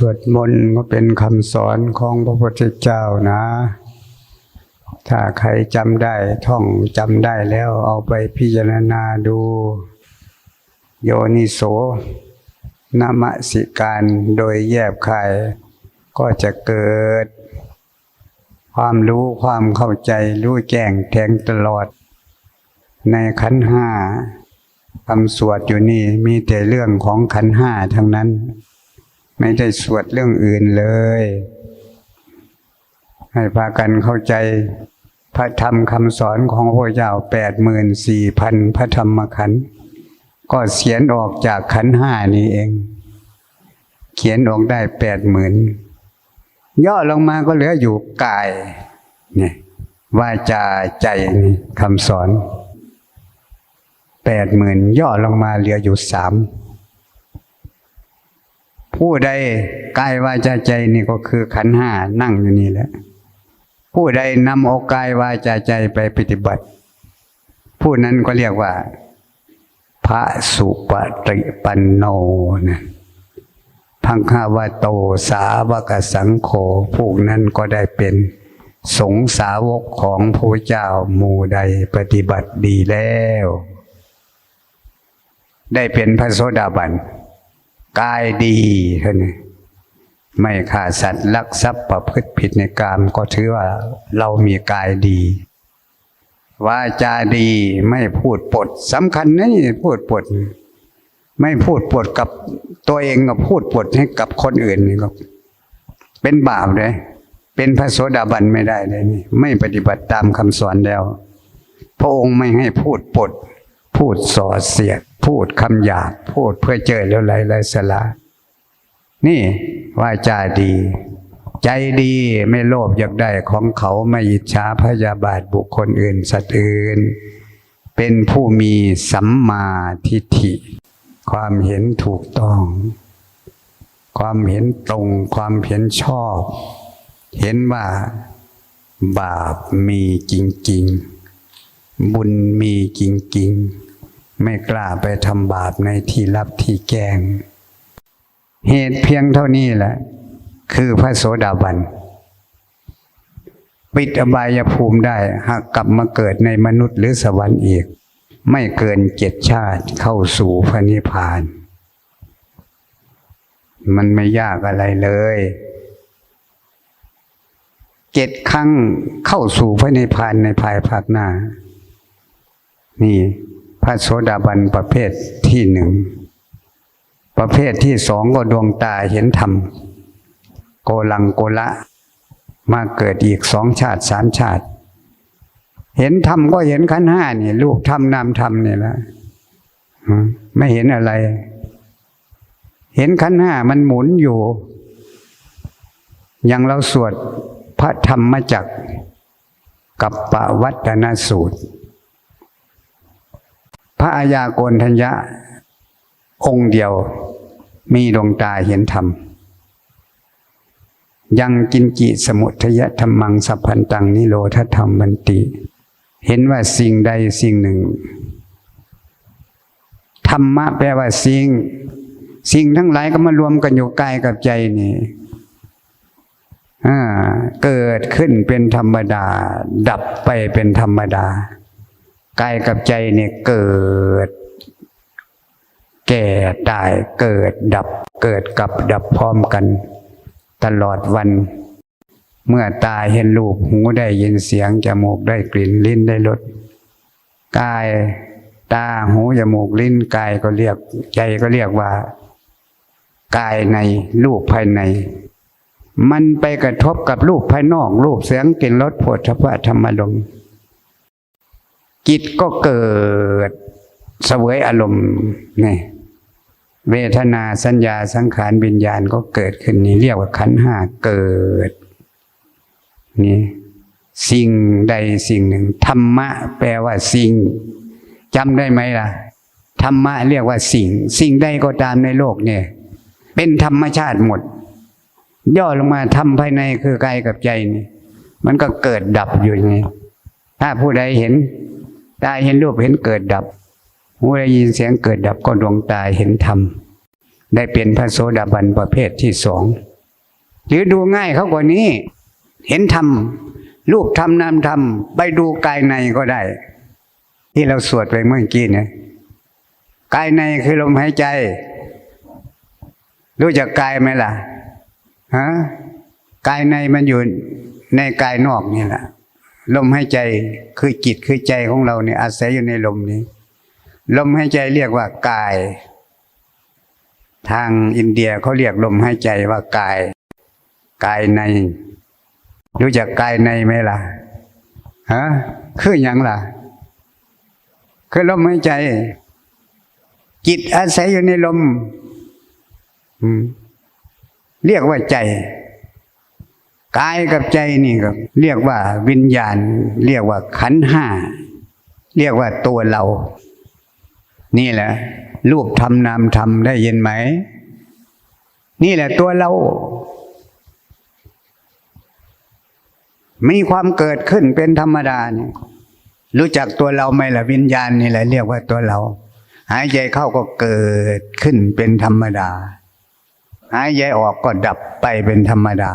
สวดมนต์ก็เป็นคำสอนของพระพุทธเจ้านะ ถ้าใครจำได้ท่องจำได้แล้วเอาไปพิจารณาดู โยนิโสนมสิการโดยแยบคายก็จะเกิด ความรู้ความเข้าใจรู้แจ้งแทงตลอด ในขันห้าคำสวดอยู่นี่มีแต่เรื่องของขันห้าทั้งนั้น ไม่ได้สวดเรื่องอื่นเลย ให้พากันเข้าใจพระธรรมคำสอนของพระเจ้าแปดหมื่นสี่พันพระธรรมขันธ์ก็เขียนออกจากขันห้านี้เอง เขียนออกได้แปดหมื่นย่อลงมาก็เหลืออยู่กายเนี่ยวาจาใจนี่คำสอนแปดหมื่นย่อลงมาเหลืออยู่สาม ผู้ใดกายวาจาใจนี่ก็คือขันห้านั่งอยู่นี่แหละ ผู้ใดนำเอากายวาจาใจไปปฏิบัติ ผู้นั้นก็เรียกว่า พระสุปฏิปันโนนะพังคาวาโตสาวกสังโฆพวกนั้นก็ได้เป็นสงสาวกของพระเจ้าหมู่ใดปฏิบัติดีแล้ว ได้เป็นพระโสดาบัน กายดีเท่านี้ไม่ฆ่าสัตว์ลักทรัพย์ประพฤติผิดในกามก็ถือว่าเรามีกายดีวาจาดีไม่พูดปดสำคัญนะนี่พูดปด ไม่พูดปดกับตัวเองก็พูดปดให้กับคนอื่นนี่ก็เป็นบาปเลยเป็นพระโสดาบันไม่ได้เลยนี่ไม่ปฏิบัติตามคำสอนแล้ว พระองค์ไม่ให้พูดปด พูดส่อเสียด พูดคำหยาบพูดเพื่อเจอแล้วไรไรสละนี่ว่าจาดี ใจดีไม่โลภอยากได้ของเขาไม่อิจฉาพยาบาทบุคคลอื่นสัตว์อื่น เป็นผู้มีสัมมาทิฏฐิ ความเห็นถูกต้อง ความเห็นตรงความเห็นชอบ เห็นว่าบาปมีจริง ๆ บุญมีจริง ๆ ไม่กล้าไปทำบาปในที่ลับที่แกล้ง เหตุเพียงเท่านี้แหละ คือพระโสดาบัน ปิดอบายภูมิได้หากกลับมาเกิดในมนุษย์หรือสวรรค์อีก ไม่เกินเจ็ดชาติเข้าสู่พระนิพพาน มันไม่ยากอะไรเลยเจ็ดครั้งเข้าสู่พระนิพพานในภายภาคหน้า นี่ พระโสดาบันประเภทที่หนึ่ง ประเภทที่สองก็ดวงตาเห็นธรรม โกลังโกละ มาเกิดอีกสองชาติสามชาติ เห็นธรรมก็เห็นขันห้านี่รูปธรรมนามธรรมนี่ละไม่เห็นอะไร เห็นขันห้ามันหมุนอยู่ อย่างเราสวดพระธรรมจักกับปวัตนสูตร พระอายาโกนทัญญะ องค์เดียวมีดวงตาเห็นธรรม ยังกินจิสมุทยธรรมังสัพพันตังนิโรธธรรมบันติ เห็นว่าสิ่งใดสิ่งหนึ่ง ธรรมะแปลว่าสิ่ง สิ่งทั้งหลายก็มารวมกันอยู่กายกับใจนี่เกิดขึ้นเป็นธรรมดา ดับไปเป็นธรรมดา กายกับใจเนี่ยเกิด แก่ตายเกิดดับ เกิดกับดับพร้อมกัน ตลอดวัน เมื่อตาเห็นรูปหูได้ยินเสียงจมูกได้กลิ่นลิ้นได้รสกายตาหูจมูกลิ้นกายก็เรียกใจก็เรียกว่า กายในรูปภายใน มันไปกระทบกับรูปภายนอกรูปเสียงกลิ่นรสผฏฐัพพะธรรมลมณ์ จิตก็เกิดเสวยอารมณ์นี่เวทนาสัญญาสังขารวิญญาณก็เกิดขึ้นนี่เรียกว่าขันห้าเกิดนี่สิ่งใดสิ่งหนึ่ง ธรรมะ แปลว่าสิ่งจำได้ไหมล่ะ ธรรมะเรียกว่าสิ่ง สิ่งใดก็ตามในโลกเนี่ย เป็นธรรมชาติหมด ย่อลงมาทำภายในคือกายกับใจนี่ มันก็เกิดดับอยู่ไงถ้าผู้ใดเห็น ตาเห็นรูปเห็นเกิดดับหูได้ยินเสียงเกิดดับก็ดวงตาเห็นธรรม ได้เป็นพระโสดาบันประเภทที่สองหรือดูง่ายเขากว่านี้ เห็นธรรมรูปธรรมนามธรรมไปดูกายในก็ได้ ที่เราสวดไปเมื่อกี้เนี่ยกายในคือลมหายใจ รู้จักกายไหมล่ะฮะกายในมันอยู่ในกายนอกนี่แหละ ลมหายใจคือจิตคือใจของเราเนี่ยอาศัยอยู่ในลมนี้ ลมหายใจเรียกว่ากาย ทางอินเดียเขาเรียกลมหายใจว่ากาย กายใน รู้จักกายในไหมล่ะฮะคืออย่างล่ะ คือลมหายใจ จิตอาศัยอยู่ในลมอืมเรียกว่าใจ กายกับใจนี่ก็เรียกว่าวิญญาณ เรียกว่าขันห้า เรียกว่าตัวเรา นี่แหละ รูปธรรมนามธรรมได้ยินไหม นี่แหละตัวเรา มีความเกิดขึ้นเป็นธรรมดาเนี่ยรู้จักตัวเราไหมล่ะวิญญาณนี่แหละเรียกว่าตัวเรา หายใจเข้าก็เกิดขึ้นเป็นธรรมดา หายใจออกก็ดับไปเป็นธรรมดา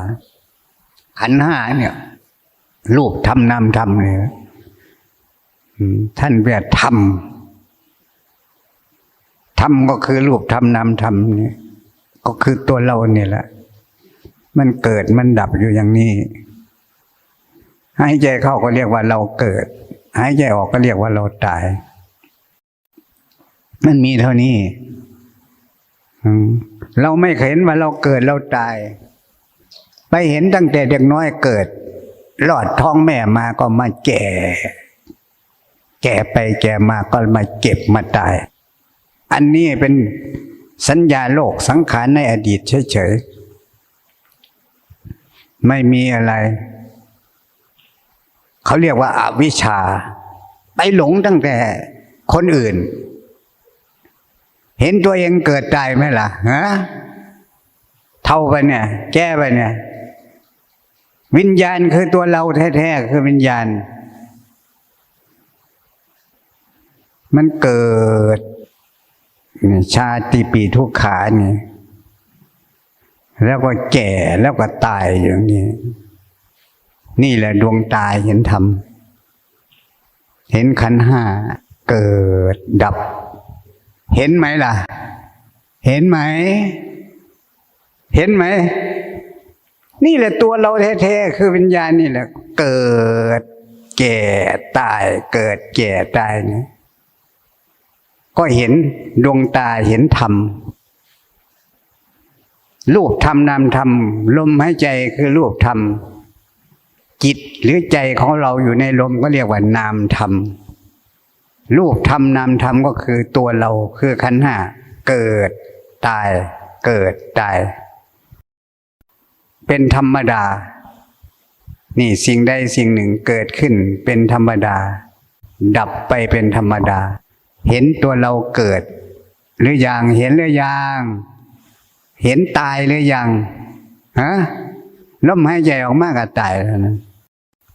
ขันห้าเนี่ยรูปธรรมนามธรรมเนี่ยท่านเรียกธรรมธรรมก็คือรูปธรรมนามธรรมเนี่ยก็คือตัวเราเนี่ยแหละ มันเกิดมันดับอยู่อย่างนี้ หายใจเข้าก็เรียกว่าเราเกิด หายใจออกก็เรียกว่าเราตาย มันมีเท่านี้ เราไม่เห็นว่าเราเกิดเราตาย ไปเห็นตั้งแต่เด็กน้อยเกิด หลอดท้องแม่มาก็มาแก่ แก่ไปแก่มาก็มาเก็บมาตาย อันนี้เป็นสัญญาโลกสังขารในอดีตเฉยๆ ไม่มีอะไร เขาเรียกว่าอาวิชชา ไปหลงตั้งแต่คนอื่น เห็นตัวเองเกิดตายไหมล่ะฮะเท่าไปเนี่ย แก้ไปเนี่ย วิญญาณคือตัวเราแท้ๆคือวิญญาณ มันเกิดชาติปีทุกขานี่แล้วก็แก่แล้วก็ตายอย่างนี้ นี่แหละดวงตาเห็นธรรม เห็นขันห้าเกิดดับ เห็นไหมล่ะ เห็นไหม เห็นไหม นี่แหละตัวเราแท้ๆคือวิญญาณนี่แหละ เกิดแก่ตาย เกิดแก่ตายเนี่ยก็เห็นดวงตาเห็นธรรมรูปธรรมนามธรรมลมหายใจคือรูปธรรมจิตหรือใจของเราอยู่ในลมก็เรียกว่านามธรรมรูปธรรมนามธรรมก็คือตัวเราคือขันห้าเกิดตาย เกิดตาย เป็นธรรมดา นี่สิ่งใดสิ่งหนึ่งเกิดขึ้นเป็นธรรมดา ดับไปเป็นธรรมดา เห็นตัวเราเกิด หรืออยังเห็นหรือยังเห็นตายหรือยังฮะลมหายใจออกมากก็ตายแล้วนะ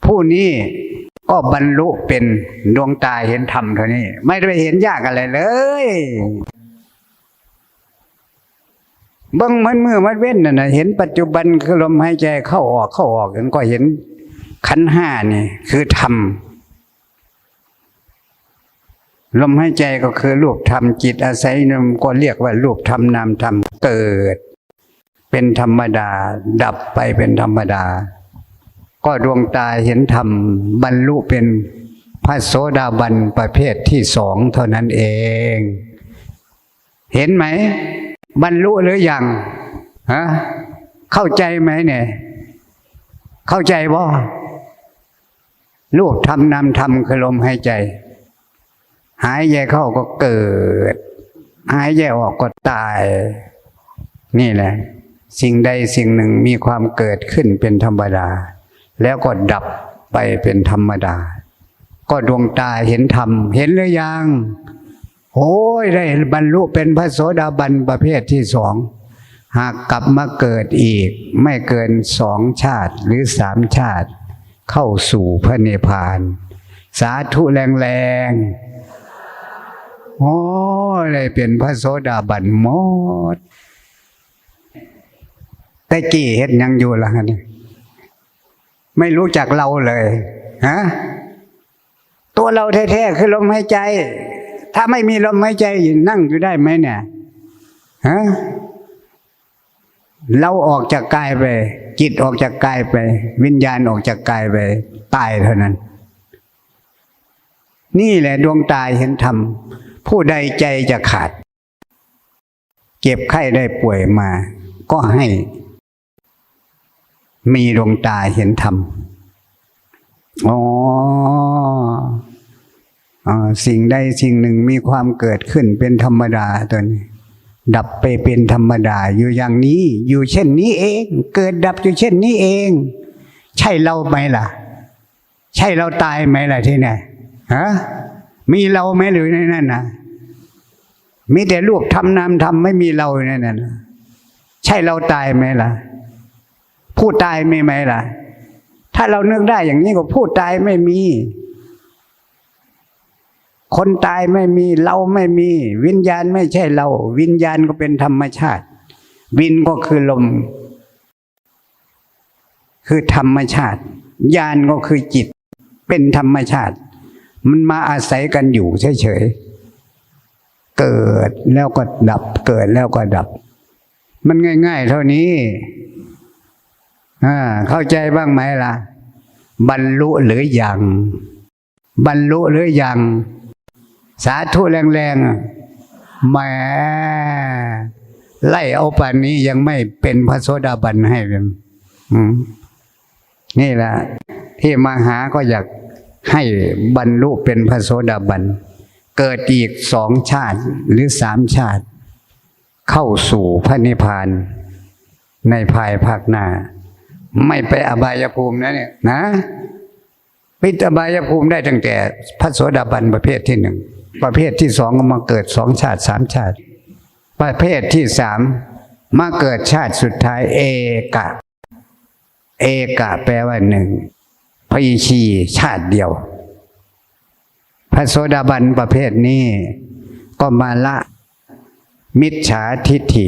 ผู้นี้ก็บรรลุเป็นดวงตาเห็นธรรมเท่านี้ ไม่ได้ไปเห็นยากอะไรเลย บิ้งมันมือมันเว้นน่ะนะเห็นปัจจุบันคือลมหายใจเข้าออกเข้าออกกันก็เห็นขันห้านี่ คือธรรมลมหายใจก็คือรูปธรรมจิตอาศัยนมก็เรียกว่ารูปธรรมนามธรรมเกิด เป็นธรรมดา ดับไปเป็นธรรมดา ก็ดวงตาเห็นธรรมบรรลุเป็นพระโสดาบันประเภทที่สองเท่านั้นเอง เห็นไหม บรรลุหรือยังฮะเข้าใจไหมเนี่ย เข้าใจบ่รูปธรรมนามธรรมคือลมหายใจ หายใจเข้าก็เกิด หายใจออกก็ตาย นี่แหละ สิ่งใดสิ่งหนึ่งมีความเกิดขึ้นเป็นธรรมดา แล้วก็ดับไปเป็นธรรมดา ก็ดวงตาเห็นธรรม เห็นหรือยัง โอ้ยได้บรรลุเป็นพระโสดาบันประเภทที่สองหากกลับมาเกิดอีก ไม่เกินสองชาติหรือสามชาติ เข้าสู่พระนิพพาน สาธุแรงๆโอ้ยได้เป็นพระโสดาบันหมดแต่กี่เฮ็ดยังอยู่ล่ะนี่ไม่รู้จักเราเลยฮะตัวเราแท้ๆคือลมหายใจ ถ้าไม่มีลมหายใจนั่งอยู่ได้ไหมเนี่ยฮะเราออกจากกายไป จิตออกจากกายไป วิญญาณออกจากกายไป ตายเท่านั้น นี่แหละดวงตาเห็นธรรม ผู้ใดใจจะขาดเจ็บไข้ได้ป่วยมา ก็ให้ มีดวงตาเห็นธรรม อ๋ออ๋อ สิ่งใดสิ่งหนึ่งมีความเกิดขึ้นเป็นธรรมดาตัวนี้ ดับไปเป็นธรรมดา อยู่อย่างนี้อยู่เช่นนี้เอง เกิดดับอยู่เช่นนี้เอง ใช่เราไหมล่ะ ใช่เราตายไหมล่ะที่ไหนฮะมีเราไหมหรือในนั้นนะมีแต่ลูกทำนามทำไม่มีเราในนั้นนะใช่เราตายไหมล่ะ ผู้ตายไม่ไหมล่ะ ถ้าเรานึกได้อย่างนี้ก็ผู้ตายไม่มี คนตายไม่มีเราไม่มี วิญญาณไม่ใช่เรา วิญญาณก็เป็นธรรมชาติ วินก็คือลม คือธรรมชาติ ญาณก็คือจิต เป็นธรรมชาติ มันมาอาศัยกันอยู่เฉยๆเกิดแล้วก็ดับ เกิดแล้วก็ดับ มันง่ายๆ เท่านี้อ่เข้าใจบ้างไหมล่ะ บรรลุหรือยังบรรลุหรือยัง สาธุแรงๆแหมไล่เอาป่านนี้ยังไม่เป็นพระโสดาบันให้เลยนี่แหละที่มาหาก็อยากให้บรรลุเป็นพระโสดาบัน เกิดอีกสองชาติหรือสามชาติ เข้าสู่พระนิพพาน ในภายภาคหน้า ไม่ไปอบายภูมินะเนี่ยนะ ปิดอบายภูมิได้ตั้งแต่พระโสดาบันประเภทที่หนึ่ง ประเภทที่สองก็มาเกิดสองชาติสามชาติ ประเภทที่สามมาเกิดชาติสุดท้าย เอกะ เอกะแปลว่าหนึ่งพยีชีชาติเดียว พระโสดาบันประเภทนี้ ก็มาละ มิจฉาทิฏฐิ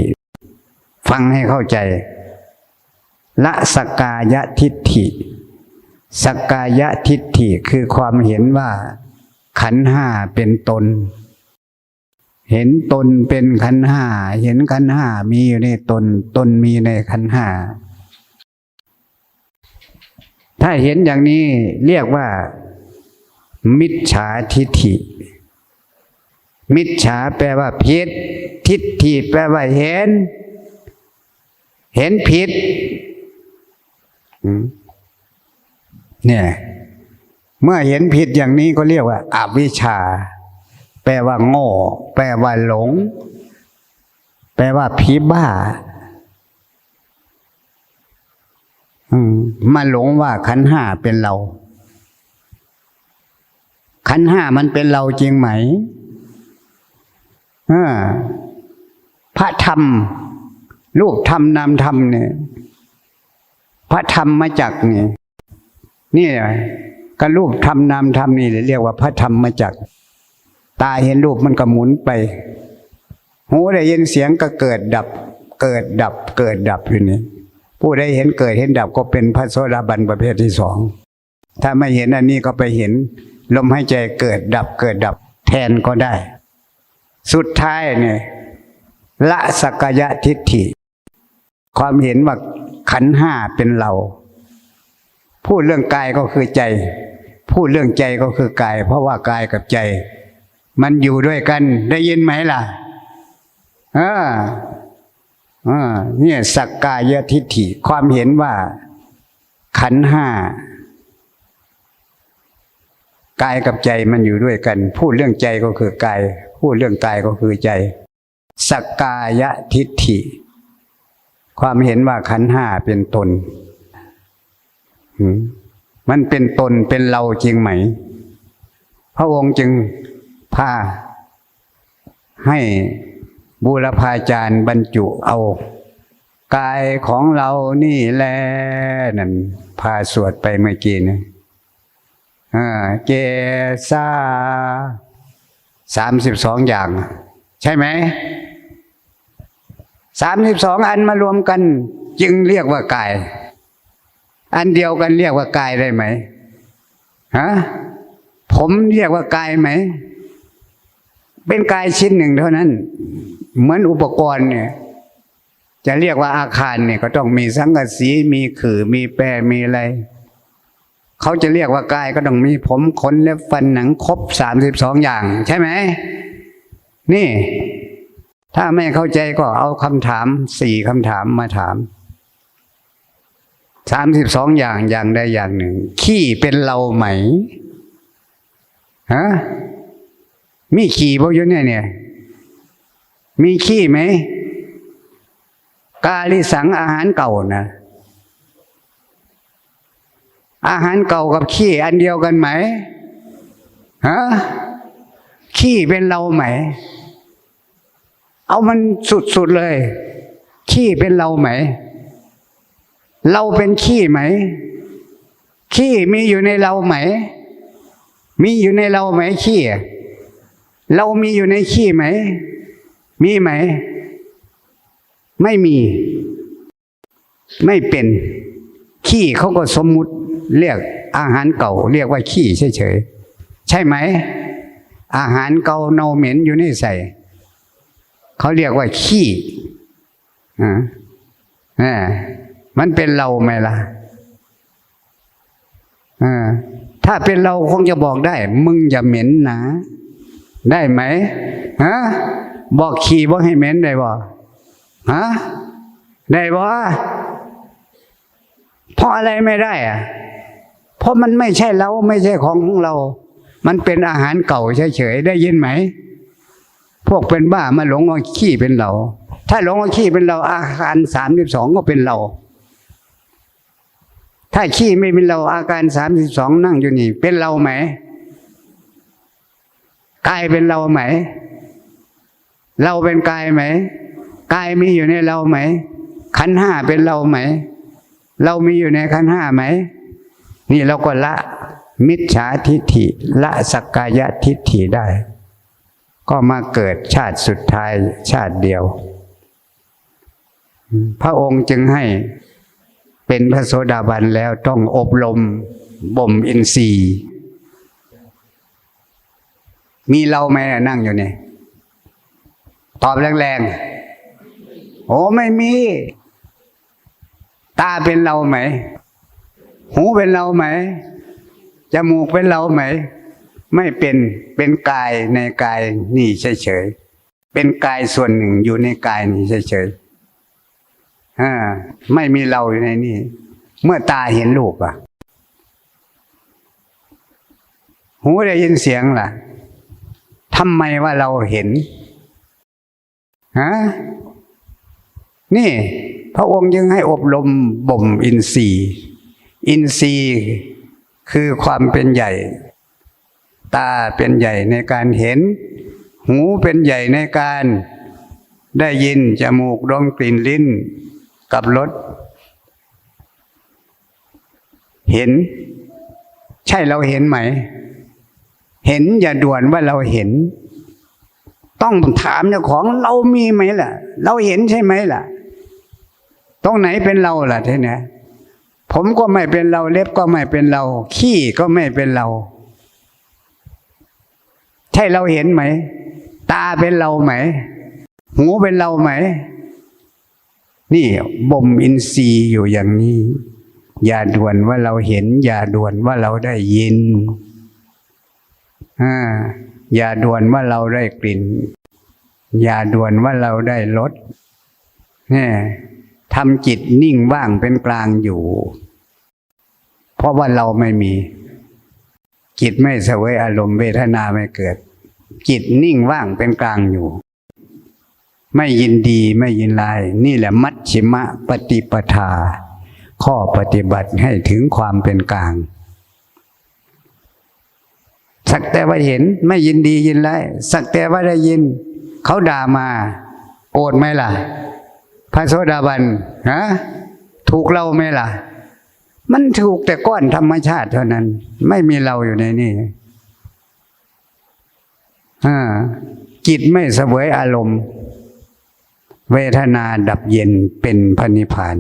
ฟังให้เข้าใจ ละสกกายทิฏฐิสกกายทิฏฐิคือความเห็นว่า ขันห้าเป็นตน เห็นตนเป็นขันห้า เห็นขันห้ามีอยู่ในตน ตนมีในขันห้า ถ้าเห็นอย่างนี้เรียกว่า มิจฉาทิฏฐิ มิจฉาแปลว่าผิด ทิฏฐิแปลว่าเห็น เห็นผิดเนี่ย เมื่อเห็นผิดอย่างนี้ก็เรียกว่าอาวิชชา แปลว่าโง่ แปลว่าหลง แปลว่าผีบ้าอืมาหลงว่าขันห้าเป็นเรา ขันห้ามันเป็นเราจริงไหมอพระธรรมลูกธรรมนามธรรมเนี่ย พระธรรมมาจากนี่นี่ ก็รูปธรรมนามธรรมนี่เรียกว่าพระธรรมมาจากตาเห็นรูปมันก็หมุนไป หูได้ยินเสียงก็เกิดดับ เกิดดับ เกิดดับอยู่นี่ผู้ได้เห็นเกิดเห็นดับก็เป็นพระโสดาบันประเภทที่สองถ้าไม่เห็นอันนี้ก็ไปเห็น ลมหายใจเกิดดับเกิดดับ แทนก็ได้ สุดท้ายเนี่ยละสกกายทิฏฐิ ความเห็นว่าขันห้าเป็นเรา พูดเรื่องกายก็คือใจ พูดเรื่องใจก็คือกาย เพราะว่ากายกับใจ มันอยู่ด้วยกัน ได้ยินไหมล่ะอ่าอ่าเนี่ยสักกายทิฏฐิความเห็นว่า ขันห้ากายกับใจมันอยู่ด้วยกัน พูดเรื่องใจก็คือกาย พูดเรื่องกายก็คือใจ สักกายทิฏฐิ ความเห็นว่าขันห้าเป็นตนหืม มันเป็นตนเป็นเราจริงไหม พระองค์จึงพาให้บูรพาจารย์บรรจุเอา กายของเรานี่แลนั่นพาสวดไปเมื่อกี้นะเกซาสามสิบสองอย่าง ใช่ไหมสามสิบสองอันมารวมกัน จึงเรียกว่ากาย อันเดียวกันเรียกว่ากายได้ไหมฮะผมเรียกว่ากายไหม เป็นกายชิ้นหนึ่งเท่านั้น เหมือนอุปกรณ์เนี่ย จะเรียกว่าอาคารเนี่ยก็ต้องมีสังกะสีมีขื่อมีแปรมีอะไรเขาจะเรียกว่ากายก็ต้องมีผมขนเล็บฟันหนังครบสามสิบสองอย่าง ใช่ไหม นี่ ถ้าไม่เข้าใจก็เอาคำถามสี่คำถามมาถาม สามสิบสองอย่างอย่างใดอย่างหนึ่ง ขี้เป็นเราไหมฮะมีขี้บ่อยู่เนี่ยเนี่ย มีขี้ไหม กาลิสังอาหารเก่านะ อาหารเก่ากับขี้อันเดียวกันไหมฮะขี้เป็นเราไหม เอามันสุดๆเลย ขี้เป็นเราไหม เราเป็นขี้ไหม ขี้มีอยู่ในเราไหม มีอยู่ในเราไหมขี้ เรามีอยู่ในขี้ไหม มีไหม ไม่มี ไม่เป็น ขี้เขาก็สมมุติเรียกอาหารเก่า เรียกว่าขี้เฉยๆ ใช่ไหม อาหารเก่าเน่าเหม็นอยู่ในใส่เขาเรียกว่าขี้อ่าอ่า มันเป็นเราไหมล่ะอ่าถ้าเป็นเราคงจะบอกได้ มึงอย่าเหม็นนะ ได้ไหมฮะบอกขี้บอกให้เหม็นได้บ่ฮะได้บ่เพราะอะไรไม่ได้อะเพราะมันไม่ใช่เราไม่ใช่ของของเรา มันเป็นอาหารเก่าเฉยๆได้ยินไหม พวกเป็นบ้ามาหลงว่าขี้เป็นเรา ถ้าหลงว่าขี้เป็นเรา อาการสามสิบสองก็เป็นเรา ถ้าขี้ไม่เป็นเราอาการสามสิบสองนั่งอยู่นี่ เป็นเราไหมกายเป็นเราไหม เราเป็นกายไหมกายมีอยู่ในเราไหม ขันห้าเป็นเราไหม เรามีอยู่ในขันห้าไหม นี่เราก็ละ มิจฉาทิฏฐิละสักกายทิฏฐิได้ ก็มาเกิดชาติสุดท้ายชาติเดียว พระองค์จึงให้ เป็นพระโสดาบันแล้วต้องอบรมบ่มอินทรีย์มีเราไหมนั่งอยู่เนี่ยตอบแรงๆโอ้ไม่มี ตาเป็นเราไหม หูเป็นเราไหมจมูกเป็นเราไหม ไม่เป็นเป็นกายในกายนี่เฉยๆเป็นกายส่วนหนึ่งอยู่ในกายนี่เฉยๆ ไม่มีเราอยู่ในนี่ เมื่อตาเห็นรูปอะ หูได้ยินเสียงล่ะทำไมว่าเราเห็นฮะนี่ พระองค์ยังให้อบรมบ่มอินทรีย์อินทรีย์คือความเป็นใหญ่ ตาเป็นใหญ่ในการเห็น หูเป็นใหญ่ในการได้ยิน จมูกดมกลิ่นลิ้น กับรสเห็น ใช่เราเห็นไหม เห็นอย่าด่วนว่าเราเห็น ต้องถามเจ้าของเรามีไหมล่ะ เราเห็นใช่ไหมล่ะ ตรงไหนเป็นเราล่ะทีเนี้ยผมก็ไม่เป็นเราเล็บก็ไม่เป็นเรา ขี้ก็ไม่เป็นเรา ใช่เราเห็นไหม ตาเป็นเราไหม หูเป็นเราไหม นี่บ่มอินทรีย์อยู่อย่างนี้ อย่าด่วนว่าเราเห็น อย่าด่วนว่าเราได้ยินอ่าอย่าด่วนว่าเราได้กลิ่น อย่าด่วนว่าเราได้รสเนี่ยทำจิตนิ่งว่างเป็นกลางอยู่ เพราะว่าเราไม่มี จิตไม่เสวยอารมณ์เวทนาไม่เกิด จิตนิ่งว่างเป็นกลางอยู่ ไม่ยินดีไม่ยินลาย นี่แหละมัชชิมะปฏิปทา ข้อปฏิบัติให้ถึงความเป็นกลาง สักแต่ว่าเห็นไม่ยินดียินร้ายสักแต่ว่าได้ยิน เขาด่ามา โอดไหมล่ะ พระโสดาบันฮะถูกเราไหมล่ะ มันถูกแต่ก้อนธรรมชาติเท่านั้น ไม่มีเราอยู่ในนี่อ่าจิตไม่เสวยอารมณ์ เวทนาดับเย็นเป็นพระนิพพาน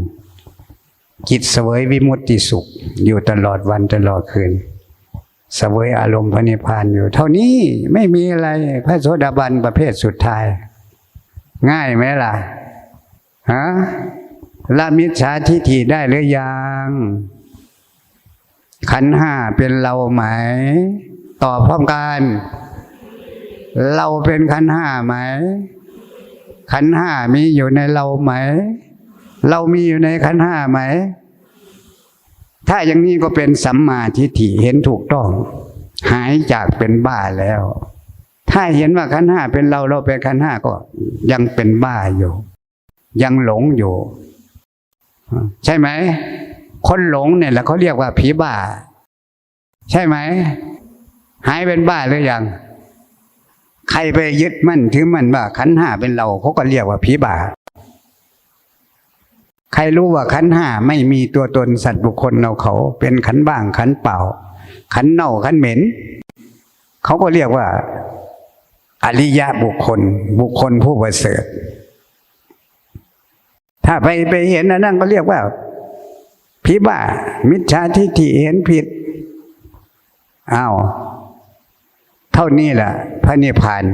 จิตเสวยวิมุตติสุข อยู่ตลอดวันตลอดคืน เสวยอารมณ์พระนิพพานอยู่ เท่านี้ไม่มีอะไรพระโสดาบันประเภทสุดท้าย ง่ายไหมล่ะฮะละมิจฉาทิฏฐิได้หรือยัง ขันห้าเป็นเราไหมตอบพร้อมกัน เราเป็นขันห้าไหม ขันห้ามีอยู่ในเราไหม เรามีอยู่ในขันห้าไหม ถ้าอย่างนี้ก็เป็นสัมมาทิฏฐิเห็นถูกต้อง หายจากเป็นบ้าแล้ว ถ้าเห็นว่าขันห้าเป็นเราเราเป็นขันห้าก็ยังเป็นบ้าอยู่ ยังหลงอยู่ ใช่ไหม คนหลงเนี่ยแหละเขาเรียกว่าผีบ้า ใช่ไหม หายเป็นบ้าหรือยัง ใครไปยึดมั่นถือมั่นว่าขันห้าเป็นเราเขาก็เรียกว่าผีบาใครรู้ว่าขันห้าไม่มีตัวตนสัตว์บุคคลเราเขา เป็นขันบ้างขันเปล่า ขันเน่าขันเหม็น เขาก็เรียกว่า อริยะบุคคล บุคคลผู้ประเสริฐถ้าไปไปเห็นอันนั้นก็เรียกว่าผีบ้า มิจฉาทิฏฐิเห็นผิดอ้าว เท่านี้แหละพระนิพพาน